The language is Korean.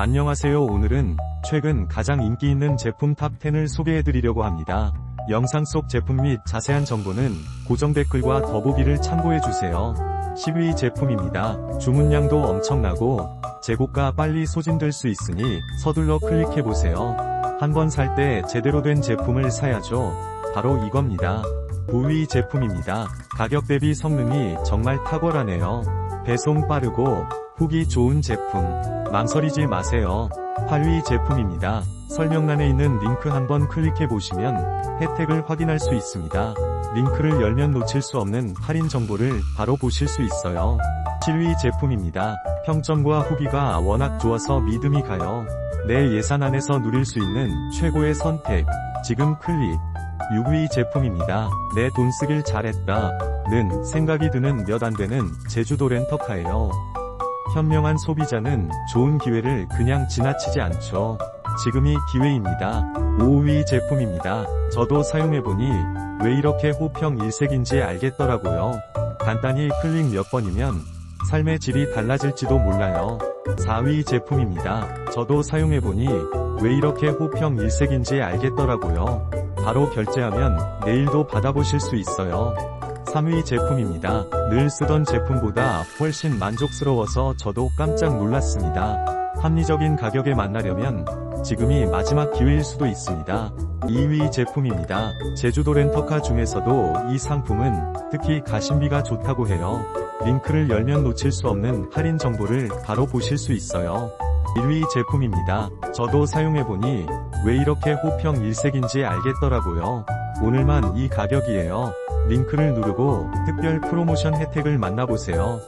안녕하세요 오늘은 최근 가장 인기 있는 제품 탑10을 소개해드리려고 합니다. 영상 속 제품 및 자세한 정보는 고정 댓글과 더보기를 참고해주세요. 10위 제품입니다. 주문량도 엄청나고 재고가 빨리 소진될 수 있으니 서둘러 클릭해보세요. 한 번 살 때 제대로 된 제품을 사야죠. 바로 이겁니다. 9위 제품입니다. 가격 대비 성능이 정말 탁월하네요. 배송 빠르고 후기 좋은 제품. 망설이지 마세요. 8위 제품입니다. 설명란에 있는 링크 한번 클릭해 보시면 혜택을 확인할 수 있습니다. 링크를 열면 놓칠 수 없는 할인 정보를 바로 보실 수 있어요. 7위 제품입니다. 평점과 후기가 워낙 좋아서 믿음이 가요. 내 예산 안에서 누릴 수 있는 최고의 선택. 지금 클릭. 6위 제품입니다. 내 돈 쓰길 잘했다. 는 생각이 드는 몇 안 되는 제주도 렌터카예요. 현명한 소비자는 좋은 기회를 그냥 지나치지 않죠. 지금이 기회입니다. 5위 제품입니다. 저도 사용해보니 왜 이렇게 호평 일색인지 알겠더라고요. 간단히 클릭 몇 번이면 삶의 질이 달라질지도 몰라요. 4위 제품입니다. 저도 사용해보니 왜 이렇게 호평 일색인지 알겠더라고요. 바로 결제하면 내일도 받아보실 수 있어요. 3위 제품입니다. 늘 쓰던 제품보다 훨씬 만족스러워서 저도 깜짝 놀랐습니다. 합리적인 가격에 만나려면 지금이 마지막 기회일 수도 있습니다. 2위 제품입니다. 제주도 렌터카 중에서도 이 상품은 특히 가심비가 좋다고 해요. 링크를 열면 놓칠 수 없는 할인 정보를 바로 보실 수 있어요. 1위 제품입니다. 저도 사용해보니 왜 이렇게 호평 일색인지 알겠더라고요. 오늘만 이 가격이에요. 링크를 누르고 특별 프로모션 혜택을 만나보세요.